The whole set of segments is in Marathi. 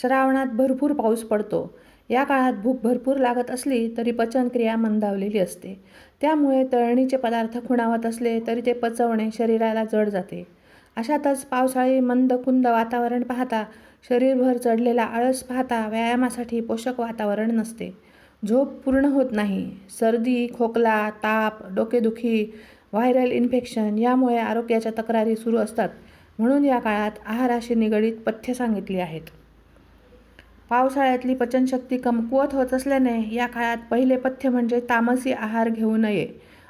श्रावणात भरपूर पाऊस पडतो. या काळात भूक भरपूर लागत असली तरी पचनक्रिया मंदावलेली असते. त्यामुळे तळणीचे पदार्थ खुणावत असले तरी ते पचवणे शरीराला जड जाते. अशातच पावसाळी मंद कुंद वातावरण पाहता शरीरभर चढलेला आळस पाहता व्यायामासाठी पोषक वातावरण नसते. झोप पूर्ण होत नाही. सर्दी खोकला ताप डोकेदुखी व्हायरल इन्फेक्शन यामुळे आरोग्याच्या तक्रारी सुरू असतात. म्हणून या काळात आहाराशी निगडीत पथ्य सांगितली आहेत. पावसाळ्यातली पचनशक्ती कमकुवत होत असल्याने या काळात पहिले पथ्य म्हणजे तामसी आहार घेऊ नये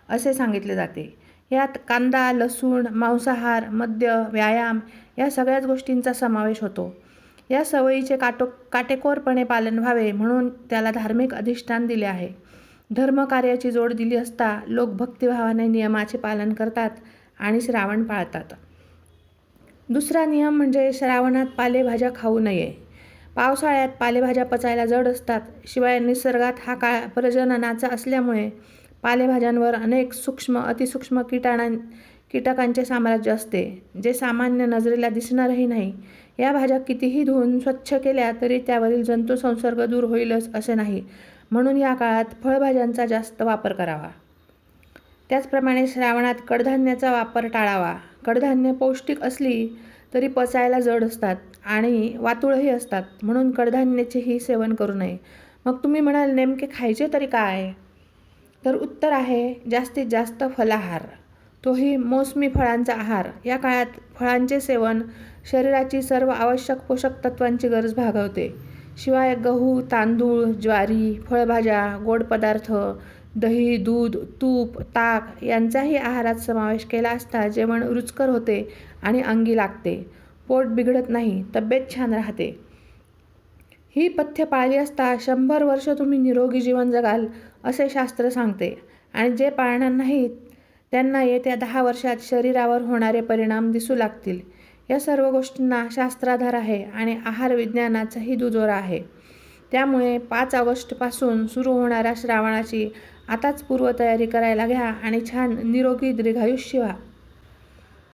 असे सांगितले जाते. यात कांदा लसूण मांसाहार मद्य व्यायाम या सगळ्याच गोष्टींचा समावेश होतो. या सवयीचे काटो काटेकोरपणे पालन व्हावे म्हणून त्याला धार्मिक अधिष्ठान दिले आहे. धर्मकार्याची जोड दिली असता लोक भक्तिभावाने नियमाचे पालन करतात आणि श्रावण पाळतात. दुसरा नियम म्हणजे श्रावणात पालेभाज्या खाऊ नये. पावसाळ्यात पालेभाज्या पचायला जड असतात. शिवाय निसर्गात हा काळ प्रजननाचा असल्यामुळे पालेभाज्यांवर अनेक सूक्ष्म अतिसूक्ष्म कीटाणां कीटकांचे साम्राज्य असते जे सामान्य नजरेला दिसणारही नाही. या भाज्या कितीही धुवून स्वच्छ केल्या तरी त्यावरील जंतुसंसर्ग दूर होईलच असे नाही. म्हणून या काळात फळभाज्यांचा जास्त वापर करावा. त्याचप्रमाणे श्रावणात कडधान्याचा वापर टाळावा. कडधान्य पौष्टिक असली तरी पचायला जड असतात आणि वातुळही असतात. म्हणून कडधान्याचेही सेवन करू नये. मग तुम्ही म्हणाल नेमके खायचे तरी काय? तर उत्तर आहे जास्तीत जास्त फलाहार. तोही मोसमी फळांचा आहार. या काळात फळांचे सेवन शरीराची सर्व आवश्यक पोषक तत्वांची गरज भागवते. शिवाय गहू तांदूळ ज्वारी फळभाज्या गोड पदार्थ दही दूध तूप ताक यांचाही आहारात समावेश केला असता जेवण रुचकर होते आणि अंगी लागते. पोट बिघडत नाही तब्येत छान राहते. ही पथ्य पाळली असता शंभर वर्ष तुम्ही निरोगी जीवन जगाल असे शास्त्र सांगते. आणि जे पाळणार नाहीत त्यांना येत्या दहा वर्षात शरीरावर होणारे परिणाम दिसू लागतील. या सर्व गोष्टींना शास्त्राधार आहे आणि आहार विज्ञानाचाही दुजोरा आहे. त्यामुळे पाच ऑगस्टपासून सुरू होणाऱ्या श्रावणाची आताच पूर्वतयारी करायला घ्या आणि छान निरोगी दीर्घायुष्य व्हा.